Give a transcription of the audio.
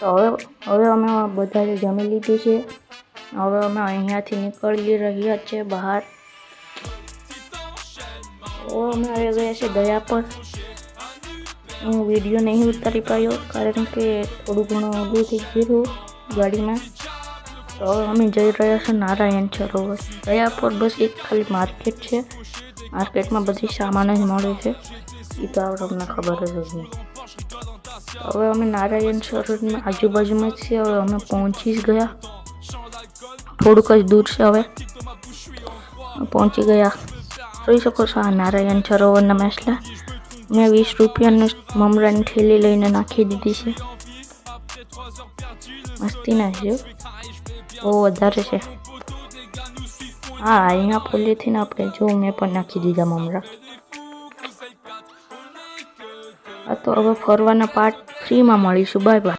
તો હવે હવે અમે બધાએ જમી લીધું છે. હવે અમે અહીંયાથી નીકળી રહ્યા છે બહાર. અમે આવી ગયા છે દયા પર. હું વીડિયો નહીં ઉતારી પાયો, કારણ કે થોડું ઘણું ઊંધું થઈ ગયું ગાડીમાં. તો હવે અમે જઈ રહ્યા છીએ નારાયણ સરોવર. દયા પર બસ એક ખાલી માર્કેટ છે. માર્કેટમાં બધી સામાન જ મળે છે. એ તો તમને ખબર જ હશે. હવે અમે નારાયણ સરોવરની આજુબાજુમાં જ છીએ, હવે અમે પહોંચી જ ગયા. થોડુંક જ દૂર છે હવે. પહોંચી ગયા. જોઈ શકો છો આ નારાયણ સરોવરના મેસલા. મેં વીસ રૂપિયાનું મમરાની થેલી લઈને નાખી દીધી છે. મસ્તી ના છે બહુ વધારે છે. હા, અહીંયા પોલીથીન આપણે જો, મેં પણ નાખી દીધા મમરા. આ તો હવે ફરવાના પાર્ટ ફ્રીમાં મળીશું. Bye bye